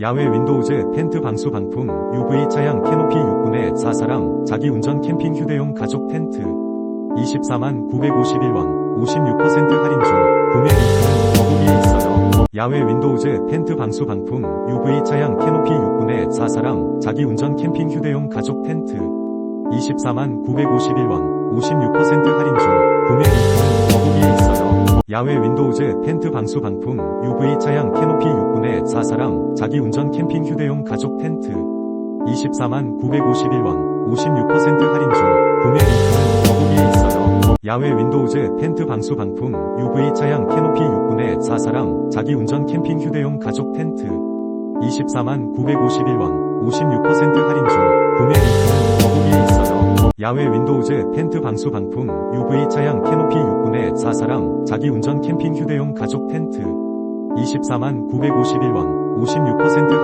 야외 윈도우즈 텐트 방수 방풍 UV 차양 캐노피 6분의 4사람 자기 운전 캠핑 휴대용 가족 텐트 24만 951원 56% 할인 중 구매 링크는 더보기에 있어요. 야외 윈도우즈 텐트 방수 방풍 UV 차양 캐노피 6분의 4사람 자기 운전 캠핑 휴대용 가족 텐트 24만 951원 56% 할인 중 구매 링크는 더보기에 있어요. 야외 윈도우즈 텐트 방수 방풍 UV 차양 캐노피 6분의 4사람 자기 운전 캠핑 휴대용 가족 텐트 24만 951원 56% 할인 중 구매 링크는 더보기에 있어요. 야외 윈도우즈 텐트 방수 방풍 UV 차양 캐노피 6분의 4사람 자기 운전 캠핑 휴대용 가족 텐트 24만 951원 56% 할인 중 구매 링크는 더보기에 있어요. 야외 윈도우즈 텐트 방수 방풍 UV 차양 캐노피 6분의 4사람 자기 운전 캠핑 휴대용 가족 텐트 24만 951원 56% 할인 중